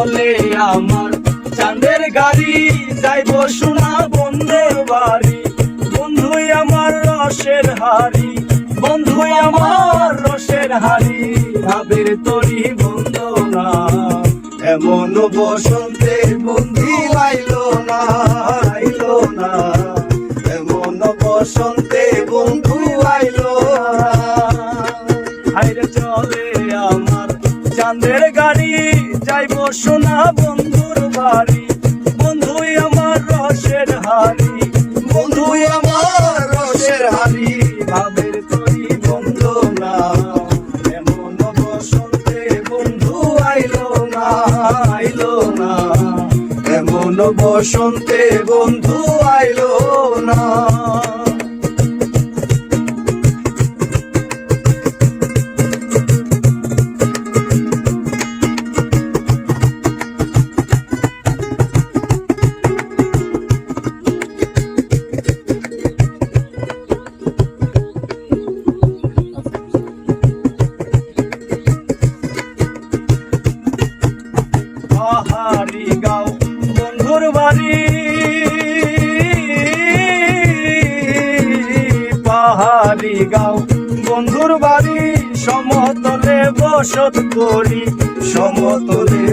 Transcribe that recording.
চলে আমার। চাঁদের গাড়ি, যাইব সোনা বন্ধুর বাড়ি। বন্ধুই আমার রসের হাড়ি, বন্ধুই আমার রসের হাড়ি। ভাবের তরি বন্ধ না এমন বসন্তে বন্ধু আইলো না আইলো না। এমন বসন্তে বন্ধু আইলো না। হাইরে চলে চাঁদের গাড়ি, যাইব সোনা বন্ধুর বাড়ি। বন্ধুই আমার রসের হাড়ি, বন্ধুই আমার রসের হাড়ি। ভাবের তরি বন্ধ না, এমন বসন্তে বন্ধু আইলো না আইলো না। এমন বসন্তে বন্ধু আইলো পাহাড়ি গাও বন্ধুর বাড়ি। পাহাড়ি গাও বন্ধুর বাড়ি সমতলে বসত করি সমতলে